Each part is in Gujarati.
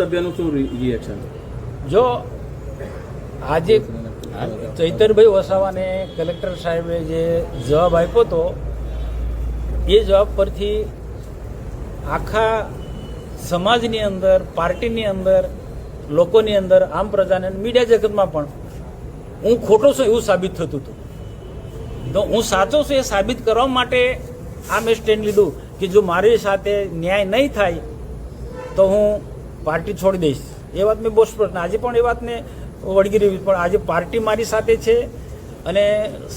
ધારાસભ્યનું શું રિએક્શન જો આજે ચૈતનભાઈ વસાવાને કલેક્ટર સાહેબે જે જવાબ આપ્યો હતો એ જવાબ પરથી આખા સમાજની અંદર, પાર્ટીની અંદર, લોકોની અંદર, આમ પ્રજાને મીડિયા જગતમાં પણ હું ખોટો છું એવું સાબિત થતું હતું. તો હું સાચો છું એ સાબિત કરવા માટે આ મેં સ્ટેન્ડ લીધું કે જો મારી સાથે ન્યાય નહીં થાય, તો હું પાર્ટી છોડી દઈશ. એ વાત મેં બહુ સ્પષ્ટ આજે પણ એ વાતને વળગી રહી પણ આજે પાર્ટી મારી સાથે છે અને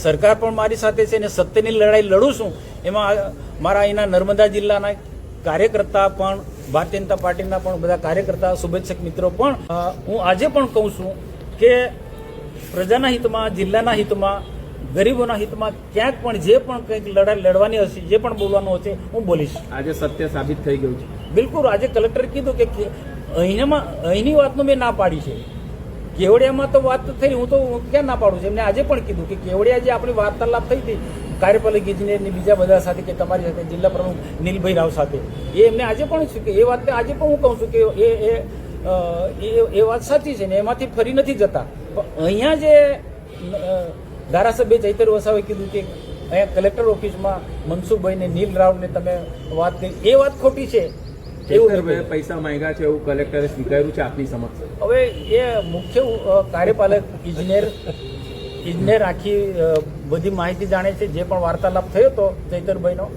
સરકાર પણ મારી સાથે છે અને સત્યની લડાઈ લડું છું. એમાં મારા અહીંના નર્મદા જિલ્લાના કાર્યકર્તા પણ ભારતીય જનતા પાર્ટીના પણ બધા કાર્યકર્તા શુભેચ્છક મિત્રો પણ હું આજે પણ કહું છું કે પ્રજાના હિતમાં જિલ્લાના હિતમાં ગરીબોના હિતમાં ક્યાંક પણ જે પણ કંઈક લડાઈ લડવાની હશે જે પણ બોલવાનું હશે હું બોલીશ. આજે સત્ય સાબિત થઈ ગયું છે. બિલકુલ આજે કલેક્ટરે કીધું કે કે અહીંનામાં અહીંની વાતનું મેં ના પાડી છે. કેવડિયામાં તો વાત થઈ, હું તો ક્યાં ના પાડું છું? એમને આજે પણ કીધું કે કેવડિયા જે આપણી વાર્તાલાપ થઈ હતી કાર્યપાલક ઇજનેરની બીજા બધા સાથે કે તમારી સાથે, જિલ્લા પ્રમુખ નીલભાઈ રાવ સાથે, એ એમને આજે પણ કે, એ વાત આજે પણ હું કહું છું કે એ એ એ વાત સાચી છે ને, એમાંથી ફરી નથી જતા. પણ અહીંયા જે ધારાસભ્ય ચૈતર વસાવે કીધું કે અહીંયા કલેક્ટર ઓફિસમાં મનસુખભાઈને, નીલ રાવને તમે વાત કરી, એ વાત ખોટી છે. એવું પૈસા માંગ્યા છે એવું કલેક્ટરે સ્વીકાર્યું છે આપની સમક્ષ? હવે એ મુખ્ય કાર્યપાલક ઇજનેર ઇજનેર આખી બધી માહિતી જાણે છે. જે પણ વાર્તાલાપ થયો હતો ચૈતરભાઈનો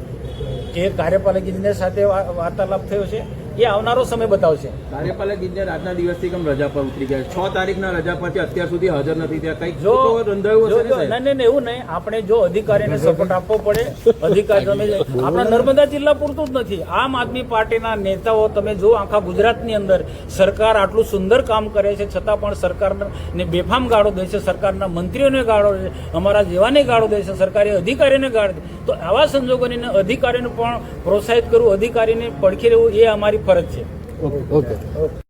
એ કાર્યપાલક ઇજનેર સાથે વાર્તાલાપ થયો છે. એ આવનારો સમય બતાવશે. કાર્યપાલક ઇજનેર આજના દિવસથી કેમ રજા પર ઉતરી ગયા છ? તારીખના રજા પરથી અત્યાર સુધી હાજર નથી ત્યાં કંઈક જો રંધાયું હશે ને નહીં નહીં નહીં, એવું નહીં. આપણે જો અધિકારીને સપોર્ટ આપવો પડે. અધિકારી તમે આપણા નર્મદા જિલ્લા પૂરતું જ નથી. આમ આદમી પાર્ટીના નેતાઓ તમે જો આખા ગુજરાતની અંદર સરકાર આટલું સુંદર કામ કરે છે છતાં પણ સરકારને બેફામ ગાળો દે છે સરકારના મંત્રીઓને ગાળો દે છે અમારા જેવાને ગાળો દે છે સરકારી અધિકારીઓને ગાળો દે તો આવા સંજોગોને અધિકારીને પણ પ્રોત્સાહિત કરવું અધિકારીને પડખી રહેવું એ અમારી परत ओके. ओके.